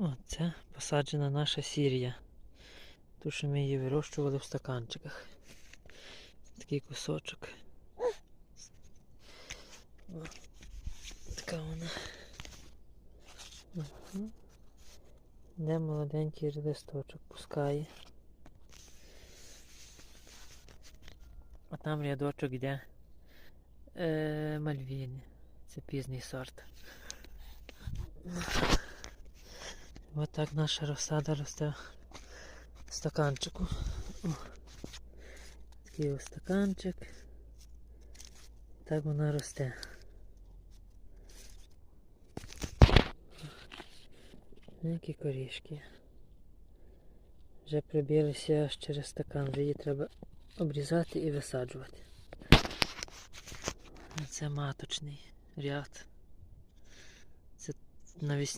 Оце посаджена наша сірія. Ту, що ми її вирощували в стаканчиках. Такий кусочок. О, така вона. Мгм. Де молоденький листочок пускає. А там рядочок йде е, мальвіни. Це пізній сорт. Ось так наша розсада росте в стаканчику. О. Такий ось стаканчик. Так вона росте. Які корішки. Вже прибилися аж через стакан, її треба обрізати і висаджувати. Це маточний ряд. Це навесні.